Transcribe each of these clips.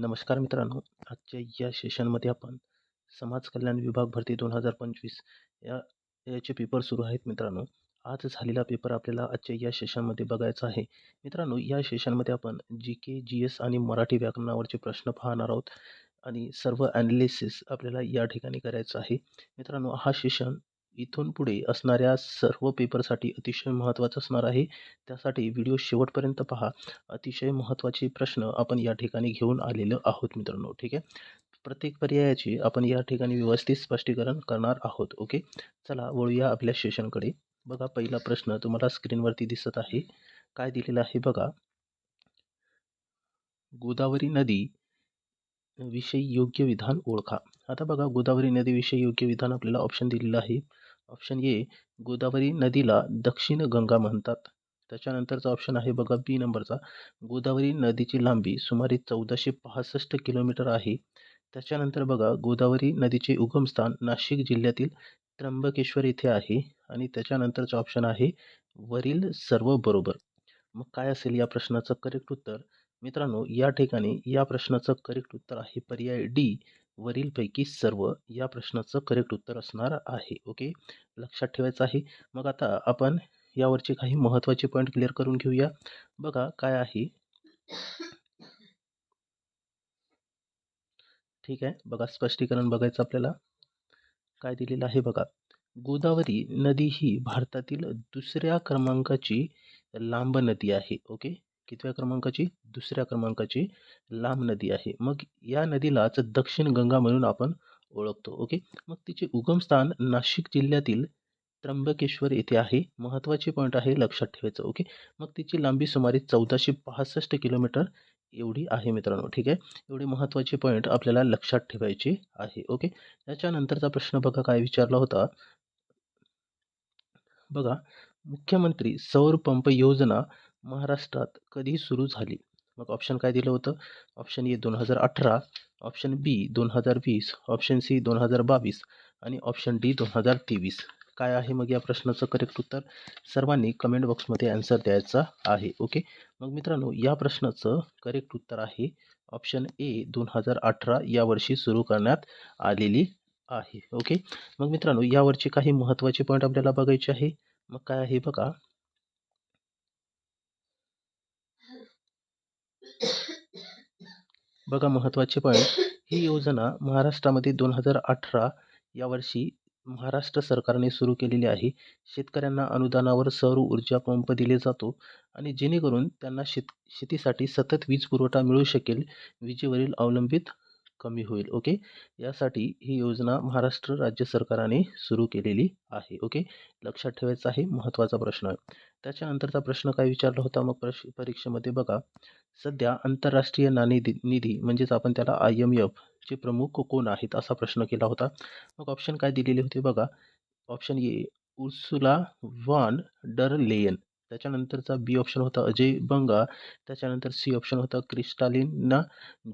नमस्कार मित्रांनो. आजच्या या सेशनमध्ये आपण समाज कल्याण विभाग भरती दोन हजार पंचवीस या याचे पेपर सुरू आहेत मित्रांनो. आज झालेला पेपर आपल्याला आजच्या या सेशनमध्ये बघायचा आहे. मित्रांनो या सेशनमध्ये आपण जी के जी एस आणि मराठी व्याकरणावरचे प्रश्न पाहणार आहोत आणि सर्व ॲनालिसिस आपल्याला या ठिकाणी करायचं आहे. मित्रांनो हा सेशन इथून पुढे असणाऱ्या सर्व पेपरसाठी अतिशय महत्त्वाचं असणार आहे. त्यासाठी व्हिडिओ शेवटपर्यंत पहा. अतिशय महत्त्वाचे प्रश्न आपण या ठिकाणी घेऊन आलेलो आहोत मित्रांनो ठीक आहे? प्रत्येक पर्यायाची आपण या ठिकाणी व्यवस्थित स्पष्टीकरण करणार आहोत ओके? चला वळूया आपल्या सेशनकडे. बघा पहिला प्रश्न तुम्हाला स्क्रीनवरती दिसत आहे. काय दिलेलं आहे बघा? गोदावरी नदी विषयी योग्य विधान ओळखा. आता बघा गोदावरी नदीविषयी योग्य विधान आपल्याला ऑप्शन दिलेलं आहे. ऑप्शन ए गोदावरी नदीला दक्षिण गंगा म्हणतात. त्याच्यानंतरचा ऑप्शन आहे बघा बी नंबरचा गोदावरी नदीची लांबी सुमारे चौदाशे पासष्ट किलोमीटर आहे. त्याच्यानंतर बघा गोदावरी नदीचे उगमस्थान नाशिक जिल्ह्यातील त्र्यंबकेश्वर येथे आहे. आणि त्याच्यानंतरचं ऑप्शन आहे वरील सर्व बरोबर. मग काय असेल या प्रश्नाचं करेक्ट उत्तर? मित्रांनो या ठिकाणी या प्रश्नाचं करेक्ट उत्तर आहे पर्याय डी वरीलपैकी सर्व या प्रश्नाचं करेक्ट उत्तर असणार आहे. ओके लक्षात ठेवायचं आहे. मग आता आपण यावरचे काही महत्त्वाचे पॉईंट क्लिअर करून घेऊया. बघा काय आहे? ठीक आहे. बघा स्पष्टीकरण बघायचं आपल्याला. काय दिलेलं आहे बघा? गोदावरी नदी ही भारतातील दुसऱ्या क्रमांकाची लांब नदी आहे. ओके कितव्या क्रमांकाची? दुसऱ्या क्रमांकाची लांब नदी आहे. मग या नदीलाच दक्षिण गंगा म्हणून आपण ओळखतो. ओके? मग तिचे उगमस्थान नाशिक जिल्ह्यातील त्र्यंबकेश्वर येथे आहे. महत्त्वाचे पॉईंट आहे लक्षात ठेवायचं. ओके? मग तिची लांबी सुमारे चौदाशे पासष्ट किलोमीटर एवढी आहे मित्रांनो. ठीक आहे? एवढे महत्त्वाचे पॉईंट आपल्याला लक्षात ठेवायचे आहे. ओके? त्याच्यानंतरचा प्रश्न बघा काय विचारला होता? बघा मुख्यमंत्री सौर पंप योजना महाराष्ट्रात कधी सुरू झाली. मग ऑप्शन काय दिलं होतं? ऑप्शन ए दोन हजार अठरा ऑप्शन बी दोन हजार वीस ऑप्शन सी दोन हजार बावीस आणि ऑप्शन डी दोन हजार तेवीस. काय आहे मग या प्रश्नाचं करेक्ट उत्तर? सर्वांनी कमेंट बॉक्समध्ये आन्सर द्यायचा आहे ओके मग मित्रांनो या प्रश्नाचं करेक्ट उत्तर आहे. ऑप्शन ए दोन हजार अठरा या वर्षी सुरू करण्यात आलेली आहे ओके मग मित्रांनो यावरचे काही महत्त्वाचे पॉईंट आपल्याला बघायचे आहे? मग काय आहे बघा? बघा महत्त्वाचे पॉईंट ही योजना महाराष्ट्रामध्ये दोन हजार अठरा या वर्षी महाराष्ट्र सरकारने सुरू केलेली आहे. शेतकऱ्यांना अनुदानावर सौर ऊर्जा पंप दिले जातो आणि जेणेकरून त्यांना शेत शेतीसाठी सतत वीज पुरवठा मिळू शकेल. विजेवरील अवलंबित कमी होईल ओके? यासाठी ही योजना महाराष्ट्र राज्य सरकारने सुरू केलेली आहे ओके? लक्षात ठेवायचं आहे महत्त्वाचा प्रश्न. आहे त्याच्यानंतरचा प्रश्न काय विचारला होता? मग प्रश परीक्षेमध्ये बघा सध्या आंतरराष्ट्रीय नाणेदि निधी म्हणजेच आपण त्याला आय एम एफ चे प्रमुख कोण आहेत असा प्रश्न केला होता. मग ऑप्शन काय दिलेले होते बघा? Option A Ursula von der Leyen. त्याच्यानंतरचा B option होता अजय बंगा. त्याच्यानंतर सी ऑप्शन होता क्रिस्टालिना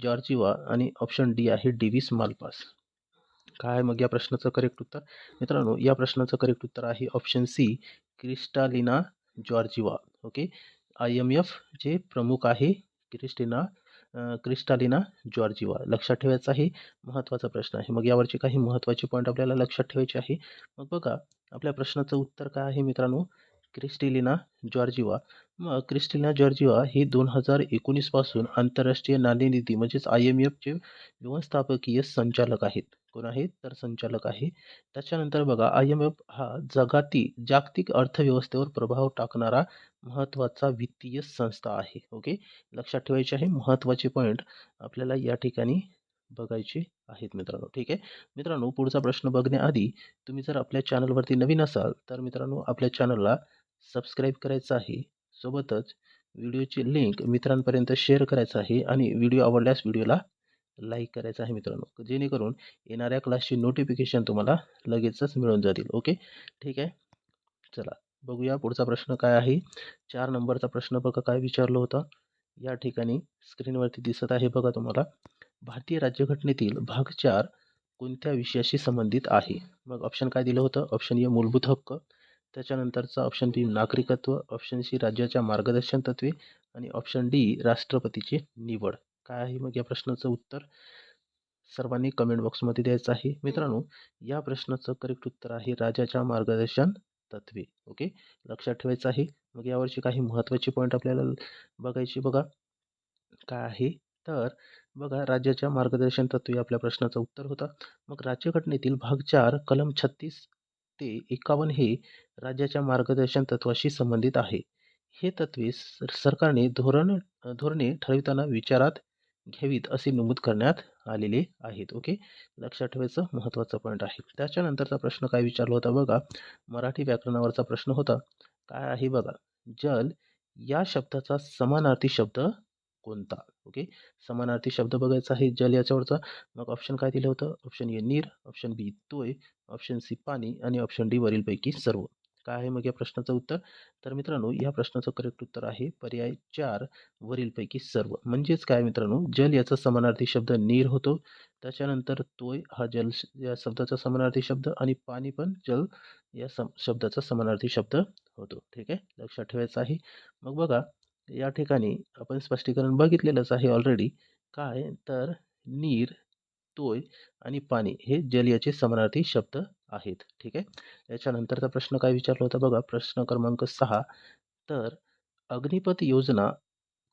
जॉर्जिवा आणि ऑप्शन डी आहे डिविस मालपास. काय मग या प्रश्नाचं करेक्ट उत्तर? मित्रांनो या प्रश्नाचं करेक्ट उत्तर आहे option C Kristalina Georgieva. Okay I M F जे प्रमुख आहे क्रिस्टिना क्रिस्टालिना जॉर्जिवा. लक्षात ठेवायचा आहे महत्त्वाचा प्रश्न आहे. मग यावरचे काही महत्त्वाचे पॉईंट आपल्याला लक्षात ठेवायचे आहे. मग बघा आपल्या प्रश्नाचं उत्तर काय आहे मित्रांनो? Kristalina Georgieva. मग क्रिस्टिलिना जॉर्जिवा ही दोन हजार एकोणीसपासून आंतरराष्ट्रीय नाणेनिधी म्हणजेच आय एम एफचे व्यवस्थापकीय संचालक आहेत. कोण आहेत? तर संचालक आहे. त्याच्यानंतर बघा आय एम एफ हा जगातील जागतिक अर्थव्यवस्थेवर प्रभाव टाकणारा महत्त्वाचा वित्तीय संस्था आहे. ओके? लक्षात ठेवायचे आहे. महत्त्वाचे पॉईंट आपल्याला या ठिकाणी बघायचे आहेत मित्रांनो. ठीक आहे? मित्रांनो पुढचा प्रश्न बघण्याआधी तुम्ही जर आपल्या चॅनलवरती नवीन असाल तर मित्रांनो आपल्या चॅनलला सबस्क्राईब करायचं आहे सोबतच व्हिडिओची लिंक मित्रांपर्यंत शेअर करायचं आहे आणि व्हिडिओ आवडल्यास व्हिडिओला लाईक करायचं आहे मित्रांनो. जेणेकरून येणाऱ्या क्लासची नोटिफिकेशन तुम्हाला लगेचच मिळून जातील. ओके? ठीक आहे? चला बघूया पुढचा प्रश्न काय आहे. चार नंबरचा प्रश्न बघा काय विचारलं होतं. या ठिकाणी स्क्रीनवरती दिसत आहे बघा तुम्हाला. भारतीय राज्यघटनेतील भाग चार कोणत्या विषयाशी संबंधित आहे? मग ऑप्शन काय दिलं होतं? ऑप्शन ए मूलभूत हक्क. त्याच्यानंतरचा ऑप्शन बी नागरिकत्व. ऑप्शन सी राज्याच्या मार्गदर्शन तत्त्वे आणि ऑप्शन डी राष्ट्रपतीची निवड. काय आहे मग या प्रश्नाचं उत्तर? सर्वांनी कमेंट बॉक्समध्ये द्यायचं आहे. मित्रांनो या प्रश्नाचं करेक्ट उत्तर आहे राजाच्या मार्गदर्शन तत्वे. ओके लक्षात ठेवायचं आहे. मग यावरची काही महत्त्वाचे पॉईंट आपल्याला बघायची बघा. काय आहे? तर बघा राज्याच्या मार्गदर्शन तत्वे आपल्या प्रश्नाचं उत्तर होता. मग राज्यघटनेतील भाग चार कलम छत्तीस ते एकावन्न हे राज्याच्या मार्गदर्शन तत्वाशी संबंधित आहे. हे तत्वे सरकारने धोरण धोरणे ठरविताना विचारात घ्यावीत असे नमूद करण्यात आलेले आहेत. ओके? लक्षात ठेवायचं महत्त्वाचा पॉईंट आहे. त्याच्यानंतरचा प्रश्न काय विचारला होता बघा? मराठी व्याकरणावरचा प्रश्न होता. काय आहे बघा? जल या शब्दाचा समानार्थी शब्द कोणता? ओके समानार्थी शब्द बघायचा आहे जल याच्यावरचा. मग ऑप्शन काय दिलं होतं? ऑप्शन ए नीर. ऑप्शन बी तोय. ऑप्शन सी पाणी. आणि ऑप्शन डी वरीलपैकी सर्व. काय आहे मग या प्रश्नाचं उत्तर? तर मित्रांनो या प्रश्नाचं करेक्ट उत्तर आहे पर्याय चार वरीलपैकी सर्व. म्हणजेच काय मित्रांनो? जल याचा समानार्थी शब्द नीर होतो. त्याच्यानंतर तोय हा जल या शब्दाचा समानार्थी शब्द आणि पाणी पण जल या सम शब्दाचा समानार्थी शब्द होतो. ठीक आहे? लक्षात ठेवायचं आहे. मग बघा या ठिकाणी आपण स्पष्टीकरण बघितलेलंच आहे ऑलरेडी काय? तर नीर तोय आणि पाणी हे जल याचे समानार्थी शब्द आहेत. ठीक आहे? याच्यानंतरचा प्रश्न काय विचारला होता बघा? प्रश्न क्रमांक सहा. तर अग्निपथ योजना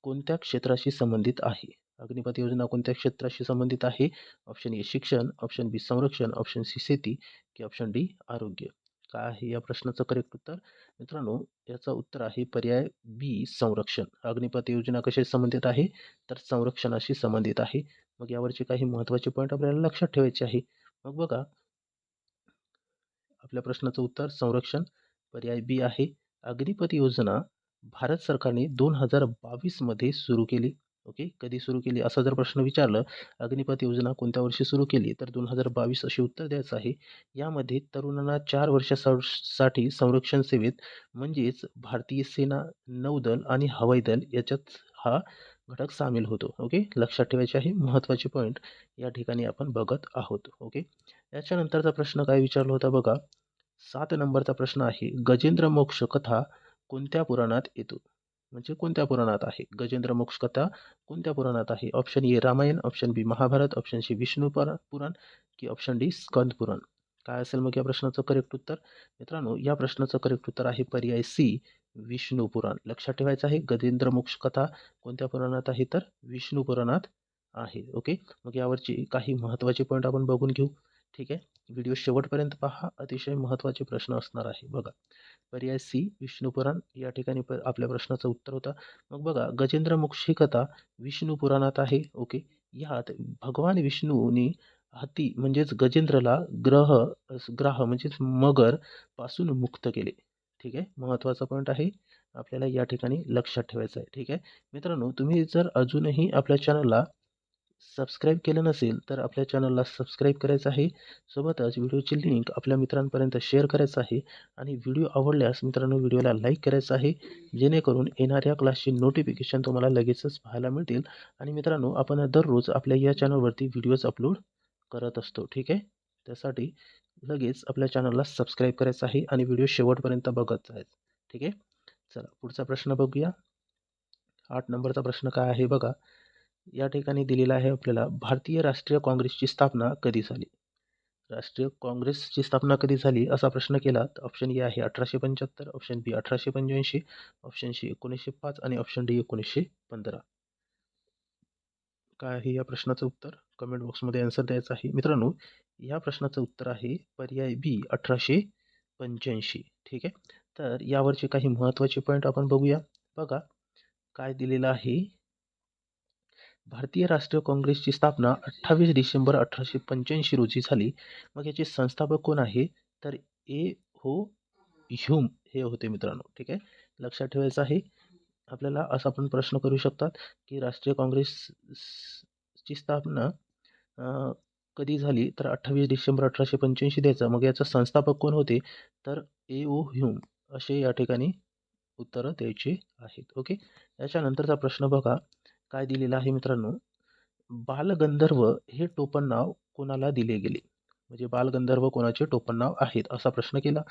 कोणत्या क्षेत्राशी संबंधित आहे? अग्निपथ योजना कोणत्या क्षेत्राशी संबंधित आहे? ऑप्शन ए शिक्षण ऑप्शन बी संरक्षण ऑप्शन सी शेती की ऑप्शन डी आरोग्य. काय आहे या प्रश्नाचं करेक्ट उत्तर? मित्रांनो याचं उत्तर आहे पर्याय बी संरक्षण. अग्निपथ योजना कशी संबंधित आहे? तर संरक्षणाशी संबंधित आहे. मग यावरचे काही महत्त्वाचे पॉईंट आपल्याला लक्षात ठेवायचे आहे. मग बघा आपल्या प्रश्नाचं उत्तर संरक्षण पर्याय बी आहे. अग्निपथ योजना भारत सरकारने दोन हजार बावीसमध्ये सुरू केली. ओके? कधी सुरू केली? असा जर प्रश्न विचारलं अग्निपथ योजना कोणत्या वर्षी सुरू केली? तर दोन हजार बावीस असे उत्तर द्यायचं आहे. यामध्ये तरुणांना चार वर्षासाठी संरक्षण सेवेत म्हणजेच भारतीय सेना नौदल आणि हवाई दल याच्यात हा घटक सामील होतो. ओके? लक्षात ठेवायचे आहे. महत्त्वाचे पॉईंट या ठिकाणी आपण बघत आहोत. ओके? याच्यानंतरचा प्रश्न काय विचारला होता बघा? सात नंबरचा प्रश्न आहे. गजेंद्र मोक्ष कथा कोणत्या पुराणात येतो? म्हणजे कोणत्या पुराणात आहे? गजेंद्र मोक्ष कथा कोणत्या पुराणात आहे? Option A Ramayana option B Mahabharata option C Vishnu Purana की ऑप्शन डी स्कंद पुराण. काय असेल मग या प्रश्नाचं करेक्ट उत्तर? मित्रांनो या प्रश्नाचं करेक्ट उत्तर आहे पर्याय सी विष्णू पुराण. लक्षात ठेवायचं आहे गजेंद्र मोक्ष कथा कोणत्या पुराणात आहे तर? विष्णू पुराणात आहे. ओके मग यावरची काही महत्त्वाचे पॉईंट आपण बघून घेऊ. ठीक आहे? व्हिडिओ शेवटपर्यंत पहा. अतिशय महत्त्वाचे प्रश्न असणार आहे. बघा. पर्याय सी विष्णुपुराण. या ठिकाणी प आपल्या प्रश्नाचं उत्तर होतं. मग बघा गजेंद्र मोक्ष कथा आहे. ओके. यात भगवान विष्णूनी हत्ती म्हणजेच गजेंद्रला ग्रह ग्रह म्हणजेच मगरपासून मुक्त केले. ठीक आहे? महत्त्वाचा पॉईंट आहे. आपल्याला या ठिकाणी लक्षात ठेवायचं आहे. ठीक आहे? मित्रांनो तुम्ही जर अजूनही आपल्या चॅनलला सबस्क्राईब केलं नसेल तर आपल्या चॅनलला सबस्क्राईब करायचं आहे. सोबतच व्हिडिओची लिंक आपल्या मित्रांपर्यंत शेअर करायचं आहे. आणि व्हिडिओ आवडल्यास मित्रांनो व्हिडिओला लाईक करायचं आहे. जेणेकरून येणाऱ्या क्लासची नोटिफिकेशन तुम्हाला लगेचच पाहायला मिळतील. आणि मित्रांनो आपण दररोज आपल्या या चॅनलवरती व्हिडिओज अपलोड करत असतो. ठीक आहे? त्यासाठी लगेच आपल्या चॅनलला सबस्क्राईब करायचं आहे आणि व्हिडिओ शेवटपर्यंत बघत आहेत ठीक आहे? चला पुढचा प्रश्न बघूया. आठ नंबरचा प्रश्न काय आहे बघा. या ठिकाणी दिलेला आहे आपल्याला भारतीय राष्ट्रीय काँग्रेसची स्थापना कधी झाली? राष्ट्रीय काँग्रेसची स्थापना कधी झाली? असा प्रश्न केला तर ऑप्शन ए आहे अठराशे पंच्याहत्तर ऑप्शन बी अठराशे पंच्याऐंशी ऑप्शन सी एकोणीसशे पाच आणि ऑप्शन डी एकोणीसशे पंधरा. काय आहे या प्रश्नाचं उत्तर? कमेंट बॉक्समध्ये आन्सर द्यायचं आहे. मित्रांनो या प्रश्नाचं उत्तर आहे पर्याय बी अठराशे पंच्याऐंशी. ठीक आहे? तर यावरचे काही महत्त्वाचे पॉईंट आपण बघूया. बघा काय दिलेलं आहे? भारतीय राष्ट्रीय काँग्रेसची स्थापना अठ्ठावीस डिसेंबर अठराशे पंच्याऐंशी रोजी झाली. मग याचे संस्थापक कोण आहे? तर ए हो ह्यूम हे होते मित्रांनो. ठीक आहे? लक्षात ठेवायचं आहे. आपल्याला असा आपण प्रश्न करू शकतात की राष्ट्रीय काँग्रेसची स्थापना कधी झाली? तर अठ्ठावीस डिसेंबर अठराशे पंच्याऐंशी द्यायचा. मग याचा संस्थापक कोण होते? तर ए ओ ह्यूम असे या ठिकाणी उत्तरं द्यायची आहेत. ओके? याच्यानंतरचा प्रश्न बघा. काय दिलेलं आहे मित्रांनो? बालगंधर्व हे टोपण नाव कोणाला दिले गेले? म्हणजे बालगंधर्व कोणाचे टोपण नाव आहेत असा प्रश्न केला.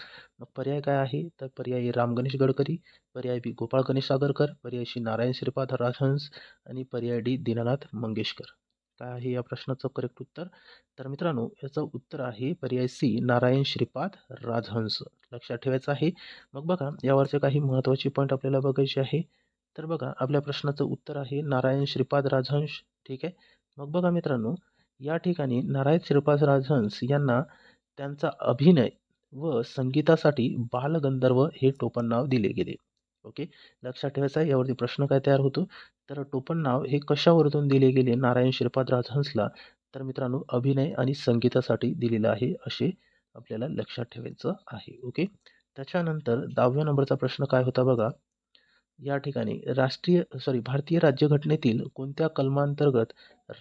मग पर्याय काय आहे? तर पर्याय राम गणेश गडकरी पर्याय बी गोपाळ गणेश सागरकर पर्याय शी नारायण श्रीपाद राजहंस आणि पर्याय डी दीनानाथ मंगेशकर. काय आहे या प्रश्नाचं करेक्ट उत्तर? तर मित्रांनो याचं उत्तर आहे पर्याय सी नारायण श्रीपाद राजहंस लक्षात ठेवायचं आहे. मग बघा यावरचे काही महत्त्वाचे पॉईंट आपल्याला बघायचे आहे. तर बघा आपल्या प्रश्नाचं उत्तर आहे नारायण श्रीपाद राजहंस. ठीक आहे? मग बघा मित्रांनो या ठिकाणी नारायण श्रीपाद राजहंस यांना त्यांचा अभिनय व संगीतासाठी बालगंधर्व हे टोपण नाव दिले गेले. ओके? लक्षात ठेवायचं आहे यावरती प्रश्न काय तयार होतो? तर टोपण नाव हे कशावरतून दिले गेले नारायण श्रीपाद राजहंसला? तर मित्रांनो अभिनय आणि संगीतासाठी दिलेलं आहे असे आपल्याला लक्षात ठेवायचं आहे. ओके? त्याच्यानंतर दहाव्या नंबरचा प्रश्न काय होता बघा? या ठिकाणी राष्ट्रीय सॉरी भारतीय राज्यघटनेतील कोणत्या कलमांतर्गत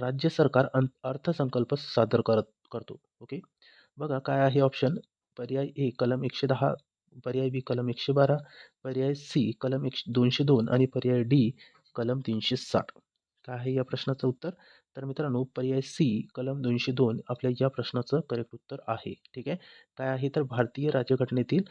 राज्य सरकार अं अर्थसंकल्प सादर करत करतो? ओके बघा काय आहे ऑप्शन पर्याय ए कलम एकशे दहा पर्याय बी कलम एकशे बारा पर्याय सी कलम एकशे दोनशे दोन आणि पर्याय डी कलम तीनशे साठ. काय आहे या प्रश्नाचं उत्तर? तर मित्रांनो पर्याय सी कलम दोनशे दोन आपल्या या प्रश्नाचं करेक्ट उत्तर आहे. ठीक आहे? काय आहे? तर भारतीय राज्यघटनेतील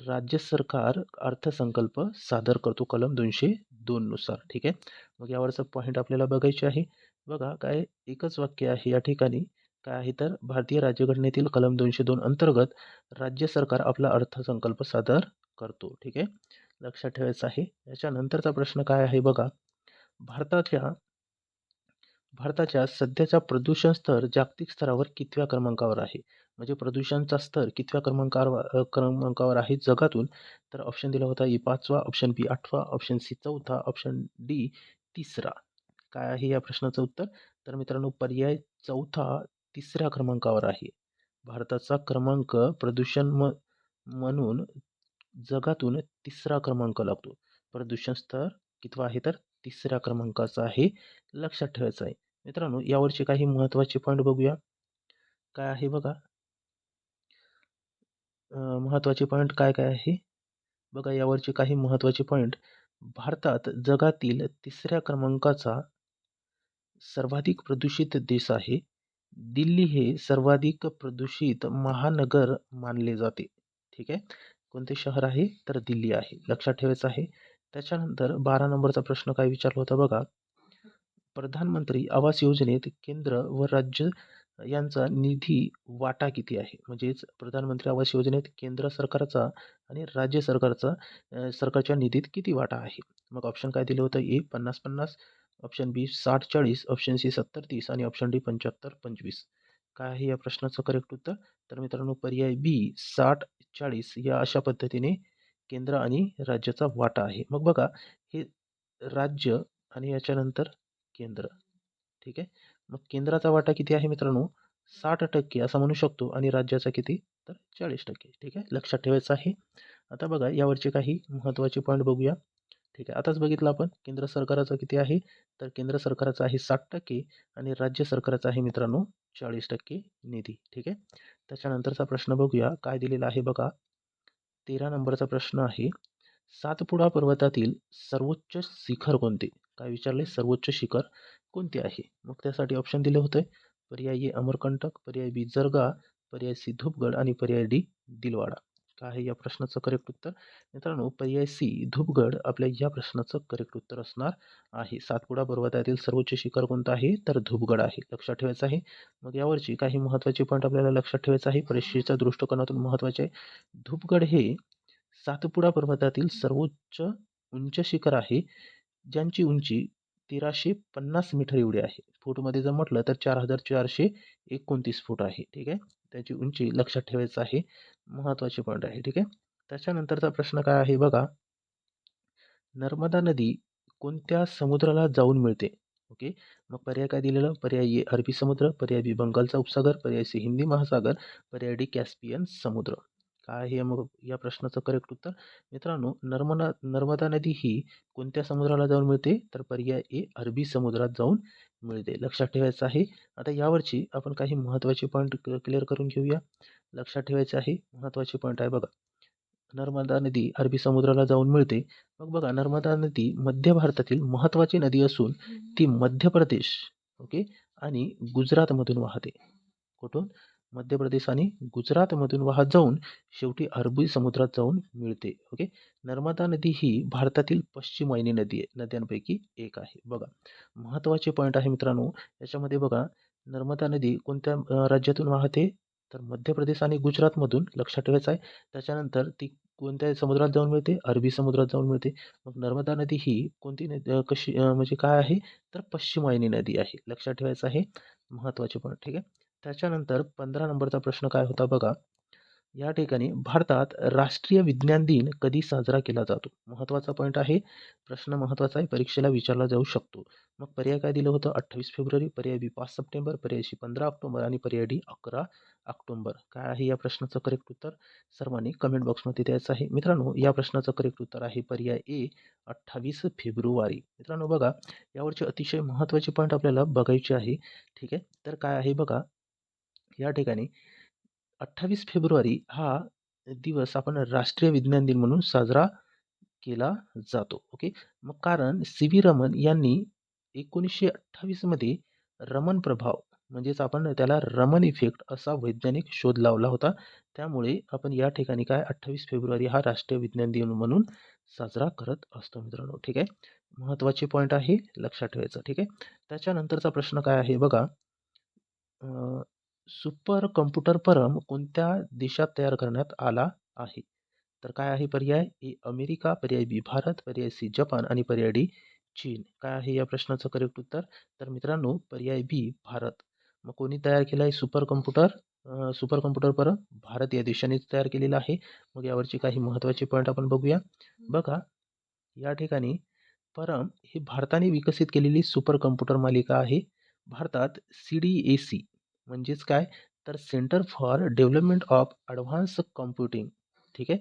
राज्य सरकार अर्थसंकल्प सादर करतो कलम दोनशे दोननुसार ठीक आहे? मग यावरचा पॉईंट आपल्याला बघायचे आहे. बघा काय एकच वाक्य आहे. या ठिकाणी काय आहे तर भारतीय राज्यघटनेतील कलम दोनशे दोन अंतर्गत राज्य सरकार आपला अर्थसंकल्प सादर करतो ठीक आहे? लक्षात ठेवायचं आहे. याच्यानंतरचा प्रश्न काय आहे बघा? भारताच्या भारताच्या सध्याचा प्रदूषण स्तर जागतिक स्तरावर कितव्या क्रमांकावर आहे? म्हणजे प्रदूषणचा स्तर कितव्या क्रमांकावर क्रमांकावर आहे जगातून? तर ऑप्शन दिला होता ए पाचवा ऑप्शन बी आठवा ऑप्शन सी चौथा ऑप्शन डी तिसरा. काय आहे या प्रश्नाचं उत्तर? तर मित्रांनो पर्याय चौथा तिसऱ्या क्रमांकावर आहे. भारताचा क्रमांक प्रदूषण म म्हणून जगातून तिसरा क्रमांक लागतो. प्रदूषण स्तर कितवा आहे तर? तिसऱ्या क्रमांकाचा आहे. लक्षात ठेवायचं आहे. मित्रांनो यावरचे काही महत्त्वाचे पॉईंट बघूया. काय आहे बघा? महत्त्वाचे पॉईंट काय काय आहे? बघा यावरचे काही महत्त्वाचे पॉईंट भारतात जगातील तिसऱ्या क्रमांकाचा सर्वाधिक प्रदूषित देश आहे. दिल्ली हे सर्वाधिक प्रदूषित महानगर मानले जाते. ठीक आहे? कोणते शहर आहे? तर दिल्ली आहे. लक्षात ठेवायचं आहे. त्याच्यानंतर बारा नंबरचा प्रश्न काय विचारला होता बघा? प्रधानमंत्री आवास योजनेत केंद्र व राज्य यांचा निधी वाटा किती आहे? म्हणजेच प्रधानमंत्री आवास योजनेत केंद्र सरकारचा आणि राज्य सरकारचा सरकारच्या निधीत किती वाटा आहे? मग ऑप्शन काय दिलं होतं? ए पन्नास पन्नास ऑप्शन बी साठ चाळीस ऑप्शन सी सत्तर तीस आणि ऑप्शन डी पंच्याहत्तर पंचवीस. काय आहे या प्रश्नाचं करेक्ट उत्तर? तर मित्रांनो पर्याय बी साठ चाळीस या अशा पद्धतीने केंद्र आणि राज्याचा वाटा आहे. मग बघा हे राज्य आणि याच्यानंतर केंद्र. ठीक आहे? मग केंद्राचा वाटा किती आहे मित्रांनो? साठ टक्के असं म्हणू शकतो आणि राज्याचा किती? तर चाळीस टक्के. ठीक आहे? लक्षात ठेवायचं आहे. आता बघा यावरचे काही महत्त्वाचे पॉईंट बघूया. ठीक आहे? आताच बघितलं आपण केंद्र सरकाराचं किती आहे? तर केंद्र सरकाराचं आहे साठ टक्के आणि राज्य सरकाराचं आहे मित्रांनो चाळीस टक्के निधी. ठीक आहे? त्याच्यानंतरचा प्रश्न बघूया. काय दिलेला आहे बघा? तेरा नंबरचा प्रश्न आहे. सातपुडा पर्वतातील सर्वोच्च शिखर कोणते? काय विचारले सर्वोच्च शिखर कोणते आहे? मग त्यासाठी ऑप्शन दिले होते. पर्याय ए अमरकंटक पर्याय बी जरगा पर्याय सी धूपगड आणि पर्याय डी दिलवाडा. काय आहे या प्रश्नाचं करेक्ट उत्तर? मित्रांनो पर्याय सी धूपगड आपल्या या प्रश्नाचं करेक्ट उत्तर असणार आहे. सातपुडा पर्वतातील सर्वोच्च शिखर कोणतं आहे? तर धूपगड आहे. लक्षात ठेवायचं आहे. मग यावरची काही महत्त्वाचे पॉईंट आपल्याला लक्षात ठेवायचं आहे. परीक्षेच्या दृष्टिकोनातून महत्त्वाचे आहे. धूपगड हे सातपुडा पर्वतातील सर्वोच्च उंच शिखर आहे. ज्यांची उंची तेराशे पन्नास मीटर एवढी आहे. फूटमध्ये जर म्हटलं तर चार हजार चारशे एकोणतीस फूट आहे. ठीक आहे? त्याची उंची लक्षात ठेवायचं आहे. महत्त्वाचे पॉईंट आहे. ठीक आहे? त्याच्यानंतरचा प्रश्न काय आहे बघा. नर्मदा नदी कोणत्या समुद्राला जाऊन मिळते? ओके? मग पर्याय काय दिलेला? पर्याय ए अरबी समुद्र पर्याय बी बंगालचा उपसागर पर्याय सी हिंदी महासागर पर्याय डी कॅस्पियन समुद्र. काय हे मग या प्रश्नाचं करेक्ट उत्तर? मित्रांनो नर्मदा नर्मदा नदी ही कोणत्या समुद्राला जाऊन मिळते? तर पर्याय ए अरबी समुद्रात जाऊन मिळते. लक्षात ठेवायचं आहे. आता यावरची आपण काही महत्त्वाचे पॉईंट क्लिअर करून घेऊया. लक्षात ठेवायचे आहे. महत्त्वाचे पॉईंट आहे बघा. नर्मदा नदी अरबी समुद्राला जाऊन मिळते. मग बघा नर्मदा नदी मध्य भारतातील महत्त्वाची नदी असून ती मध्य प्रदेश ओके? आणि गुजरातमधून वाहते. कुठून? मध्य प्रदेश आणि गुजरातमधून वाहत जाऊन शेवटी अरबी समुद्रात जाऊन मिळते. ओके नर्मदा नदी ही भारतातील पश्चिम वाहिनी नदी आहे. नद्यांपैकी एक आहे. बघा. महत्त्वाचे पॉईंट आहे मित्रांनो. याच्यामध्ये बघा नर्मदा नदी कोणत्या राज्यातून वाहते? तर मध्य प्रदेश आणि गुजरातमधून लक्षात ठेवायचं आहे. त्याच्यानंतर ती कोणत्या समुद्रात जाऊन मिळते? अरबी समुद्रात जाऊन मिळते. मग नर्मदा नदी ही कोणती नदी कशी म्हणजे काय आहे? तर पश्चिम वाहिनी नदी आहे. लक्षात ठेवायचं आहे. महत्त्वाचे पॉईंट ठीक आहे? त्याच्यानंतर पंधरा नंबरचा प्रश्न काय होता बघा? या ठिकाणी भारतात राष्ट्रीय विज्ञान दिन कधी साजरा केला जातो? महत्त्वाचा पॉईंट आहे. प्रश्न महत्त्वाचा आहे. परीक्षेला विचारला जाऊ शकतो. मग पर्याय काय दिलं होतं? अठ्ठावीस फेब्रुवारी पर्याय बी पाच सप्टेंबर पर्याय सी पंधरा ऑक्टोबर आणि पर्याय डी अकरा ऑक्टोबर. काय आहे या प्रश्नाचं करेक्ट उत्तर? सर्वांनी कमेंट बॉक्समध्ये द्यायचं आहे. मित्रांनो या प्रश्नाचं करेक्ट उत्तर आहे पर्याय ए अठ्ठावीस फेब्रुवारी. मित्रांनो बघा यावरचे अतिशय महत्त्वाचे पॉईंट आपल्याला बघायचे आहे. ठीक आहे? तर काय आहे बघा? या ठिकाणी अठ्ठावीस फेब्रुवारी हा दिवस आपण राष्ट्रीय विज्ञान दिन म्हणून साजरा केला जातो. ओके? मग कारण सी व्ही रमन यांनी एकोणीसशे अठ्ठावीसमध्ये रमन प्रभाव म्हणजेच आपण त्याला रमन इफेक्ट असा वैज्ञानिक शोध लावला होता. त्यामुळे आपण या ठिकाणी काय अठ्ठावीस फेब्रुवारी हा राष्ट्रीय विज्ञान दिन म्हणून साजरा करत असतो मित्रांनो. ठीक आहे? महत्त्वाचे पॉईंट आहे लक्षात ठेवायचं. ठीक आहे? त्याच्यानंतरचा प्रश्न काय आहे बघा. सुपर कम्प्युटर परम कोणत्या देशात तयार करण्यात आला आहे? तर काय आहे पर्याय? ए अमेरिका पर्याय बी भारत पर्याय सी जपान आणि पर्याय डी चीन. काय आहे या प्रश्नाचं करेक्ट उत्तर? तर मित्रांनो पर्याय बी भारत. मग कोणी तयार केलं आहे सुपर कम्प्युटर? सुपर कम्प्युटर परम भारत या देशानेच तयार केलेला आहे. मग यावरची काही महत्त्वाचे पॉईंट आपण बघूया. बघा या ठिकाणी परम ही भारताने विकसित केलेली सुपर कम्प्युटर मालिका आहे. भारतात सी डी ए सी म्हणजेच काय? तर centre for development of advance computing ठीक आहे?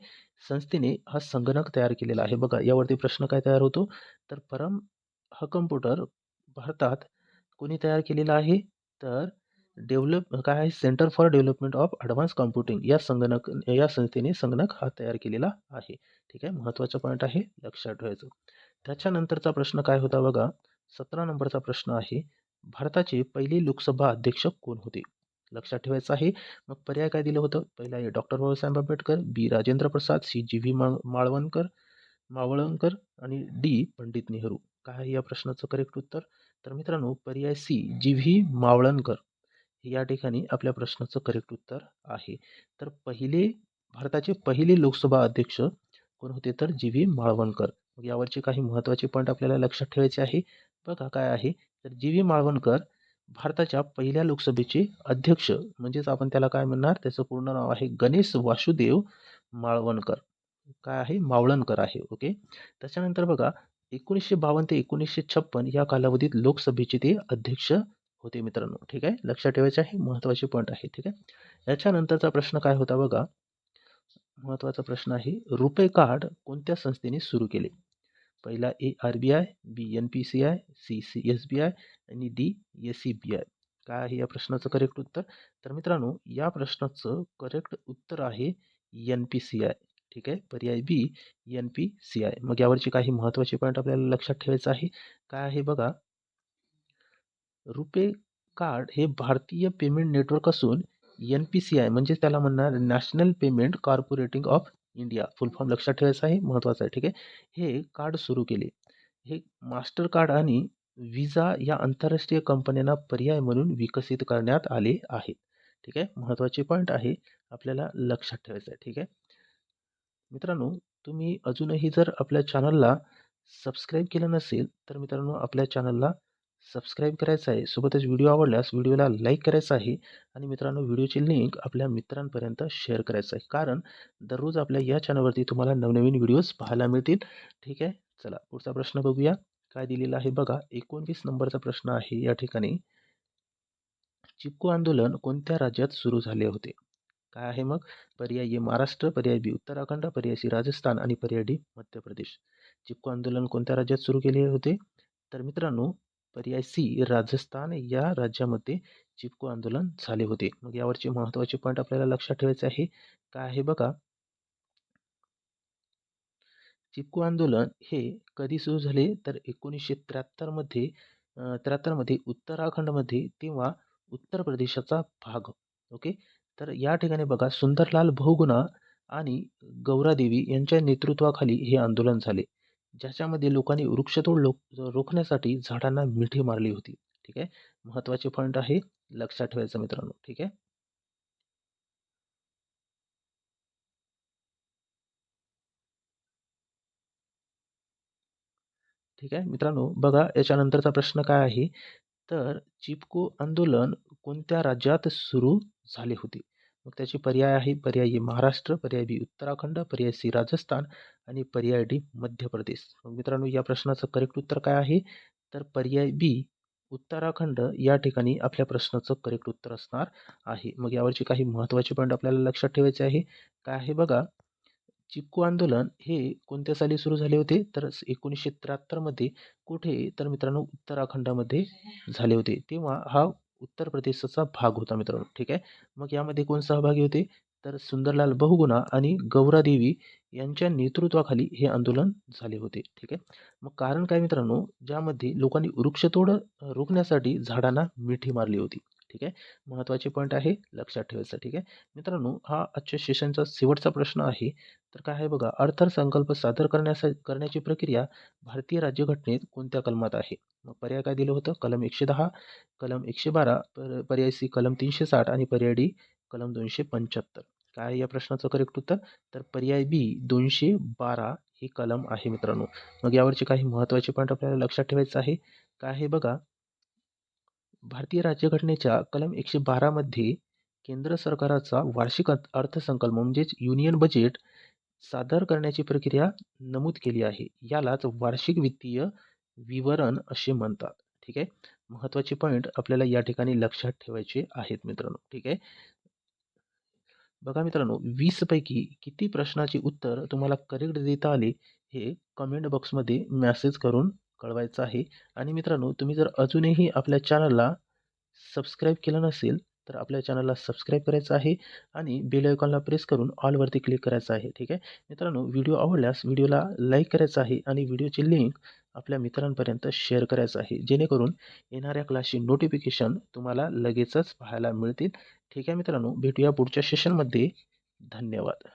संस्थेने हा संगणक तयार केलेला आहे. बघा यावरती प्रश्न काय तयार होतो? तर परम हा कम्प्युटर भारतात कोणी तयार केलेला आहे? तर डेव्हलप काय आहे? Centre for development of advance computing या संगणक या संस्थेने संगणक हा तयार केलेला आहे. ठीक आहे? महत्त्वाचा पॉईंट आहे लक्षात ठेवायचं. त्याच्यानंतरचा प्रश्न काय होता बघा? सतरा नंबरचा प्रश्न आहे. भारताचे पहिले लोकसभा अध्यक्ष कोण होते? लक्षात ठेवायचं आहे मग पर्याय काय दिलं होतं? पहिला आहे doctor Babasaheb Ambedkar B Rajendra Prasad C G V माळ माळवणकर मावळणकर आणि डी पंडित नेहरू. काय आहे या प्रश्नाचं करेक्ट उत्तर? तर मित्रांनो पर्याय सी जी व्ही मावळणकर. या ठिकाणी आपल्या प्रश्नाचं करेक्ट उत्तर आहे. तर पहिले भारताचे पहिले लोकसभा अध्यक्ष कोण होते? तर जी व्ही माळवणकर. मग यावरचे काही महत्त्वाचे पॉईंट आपल्याला लक्षात ठेवायचे आहे. बघा काय आहे? तर जी व्ही माळवणकर भारताच्या पहिल्या लोकसभेचे अध्यक्ष म्हणजेच आपण त्याला काय म्हणणार? त्याचं पूर्ण नाव आहे गणेश वासुदेव माळवणकर. काय आहे? मावळणकर आहे ओके? त्याच्यानंतर बघा एकोणीसशे बावन्न ते एकोणीसशे छप्पन या कालावधीत लोकसभेचे ते अध्यक्ष होते मित्रांनो ठीक आहे? लक्षात ठेवायचे आहे महत्त्वाचे पॉईंट आहे ठीक आहे? याच्यानंतरचा प्रश्न काय होता बघा? महत्त्वाचा प्रश्न आहे रुपे कार्ड कोणत्या संस्थेने सुरू केले? पहिला A R B I B N P C I C C S B I आणि D S C B I. काय आहे या प्रश्नाचं करेक्ट उत्तर? तर मित्रांनो या प्रश्नाचं करेक्ट उत्तर आहे एन पी सी आय. ठीक आहे? पर्याय B N P C I. मग यावरची काही महत्त्वाचे पॉईंट आपल्याला लक्षात ठेवायचं आहे. काय आहे बघा? रुपे कार्ड हे भारतीय पेमेंट नेटवर्क असून एन पी सी आय म्हणजे त्याला म्हणणार national payment corporating of India. Full form लक्षात ठेवायचं आहे महत्त्वाचं आहे ठीक आहे? हे कार्ड सुरू केले. हे मास्टर कार्ड आणि विजा या आंतरराष्ट्रीय कंपन्यांना पर्याय म्हणून विकसित करण्यात आले आहे ठीक आहे? महत्त्वाचे पॉईंट आहे आपल्याला लक्षात ठेवायचं आहे ठीक आहे? मित्रांनो तुम्ही अजूनही जर आपल्या चॅनलला सबस्क्राईब केलं नसेल तर मित्रांनो आपल्या चॅनलला सबस्क्राईब करायचं आहे सोबतच व्हिडिओ आवडल्यास व्हिडिओला लाईक करायचा आहे आणि मित्रांनो व्हिडिओची लिंक आपल्या मित्रांपर्यंत शेअर करायचं आहे. कारण दररोज आपल्या या चॅनलवरती तुम्हाला नवनवीन व्हिडिओज पाहायला मिळतील. ठीक आहे? चला पुढचा प्रश्न बघूया. काय दिलेला आहे बघा एकोणवीस नंबरचा प्रश्न आहे या ठिकाणी. चिपको आंदोलन कोणत्या राज्यात सुरू झाले होते? काय आहे मग? पर्याय ए महाराष्ट्र पर्याय बी उत्तराखंड पर्याय सी राजस्थान आणि पर्याय डी मध्य प्रदेश. चिपको आंदोलन कोणत्या राज्यात सुरू केले होते? तर मित्रांनो पर्याय सी राजस्थान या राज्यामध्ये चिपको आंदोलन झाले होते. मग यावरचे महत्त्वाचे पॉईंट आपल्याला लक्षात ठेवायचे आहे. काय आहे बघा. चिपको आंदोलन हे कधी सुरू झाले? तर एकोणीसशे त्र्याहत्तरमध्ये त्र्याहत्तरमध्ये उत्तराखंडमध्ये तेव्हा उत्तर प्रदेशाचा भाग. ओके? तर या ठिकाणी बघा सुंदरलाल बहुगुणा आणि गौरादेवी यांच्या नेतृत्वाखाली हे आंदोलन झाले. ज्याच्यामध्ये लोकांनी वृक्षतोड लोक रोखण्यासाठी झाडांना मिठी मारली होती. ठीक आहे? महत्त्वाचे पॉईंट आहे लक्षात ठेवायचं मित्रांनो. ठीक आहे? ठीक आहे? मित्रांनो बघा याच्यानंतरचा प्रश्न काय आहे? तर चिपको आंदोलन कोणत्या राज्यात सुरू झाले होते? मग त्याचे पर्याय आहे पर्याय ए महाराष्ट्र पर्याय बी उत्तराखंड पर्याय सी राजस्थान आणि पर्याय डी मध्य प्रदेश. मग मित्रांनो या प्रश्नाचं करेक्ट उत्तर काय आहे? तर पर्याय बी उत्तराखंड या ठिकाणी आपल्या प्रश्नाचं करेक्ट उत्तर असणार आहे. मग यावरचे काही महत्त्वाचे पॉईंट आपल्याला लक्षात ठेवायचे आहे. काय आहे बघा चिपकू आंदोलन हे कोणत्या साली सुरू झाले होते? तर एकोणीसशे त्र्याहत्तरमध्ये कुठे? तर मित्रांनो उत्तराखंडामध्ये झाले होते. तेव्हा हा उत्तर प्रदेशचा भाग होता मित्रांनो ठीक आहे? मग यामध्ये कोण सहभागी होते? तर सुंदरलाल बहुगुणा आणि गौरादेवी यांच्या नेतृत्वाखाली हे आंदोलन झाले होते ठीक आहे? मग कारण काय मित्रांनो? ज्यामध्ये लोकांनी वृक्षतोड रोखण्यासाठी झाडांना मिठी मारली होती. ठीक आहे? महत्त्वाचे पॉईंट आहे लक्षात ठेवायचं ठीक आहे? मित्रांनो हा आजच्या सेशनचा शेवटचा प्रश्न आहे. तर काय आहे बघा अर्थसंकल्प सादर करण्यासा करण्याची प्रक्रिया भारतीय राज्यघटनेत कोणत्या कलमात आहे? मग पर्याय काय दिलं होतं? कलम एकशे दहा कलम एकशे बारा पर पर्याय सी कलम तीनशे साठ आणि पर्याय डी कलम दोनशे पंच्याहत्तर. काय या प्रश्नाचं करेक्ट उत्तर? तर पर्याय बी दोनशे बारा ही कलम आहे मित्रांनो. मग यावरचे काही महत्त्वाचे पॉईंट आपल्याला लक्षात ठेवायचं आहे. काय आहे बघा भारतीय राज्यघटनेच्या कलम एकशे बारामध्ये केंद्र सरकाराचा वार्षिक अर्थसंकल्प म्हणजेच युनियन बजेट सादर करण्याची प्रक्रिया नमूद केली आहे. यालाच वार्षिक वित्तीय विवरण असे म्हणतात. ठीक आहे? महत्त्वाचे पॉईंट आपल्याला या ठिकाणी लक्षात ठेवायचे आहेत मित्रांनो. ठीक आहे? बघा मित्रांनो वीसपैकी किती प्रश्नाची उत्तर तुम्हाला करेक्ट देता आले हे कमेंट बॉक्समध्ये मॅसेज करून कळवायचं आहे. आणि मित्रांनो तुम्ही जर अजूनही आपल्या चॅनलला सबस्क्राईब केलं नसेल तर आपल्या चॅनलला सबस्क्राईब करायचं आहे आणि बेल आयकॉनला प्रेस करून ऑलवरती क्लिक करायचं आहे ठीक आहे? मित्रांनो व्हिडिओ आवडल्यास व्हिडिओला लाईक करायचं आहे आणि व्हिडिओची लिंक आपल्या मित्रांपर्यंत शेअर करायचं आहे जेणेकरून येणाऱ्या क्लासची नोटिफिकेशन तुम्हाला लगेचच पाहायला मिळतील. ठीक आहे मित्रांनो भेटूया पुढच्या सेशनमध्ये धन्यवाद.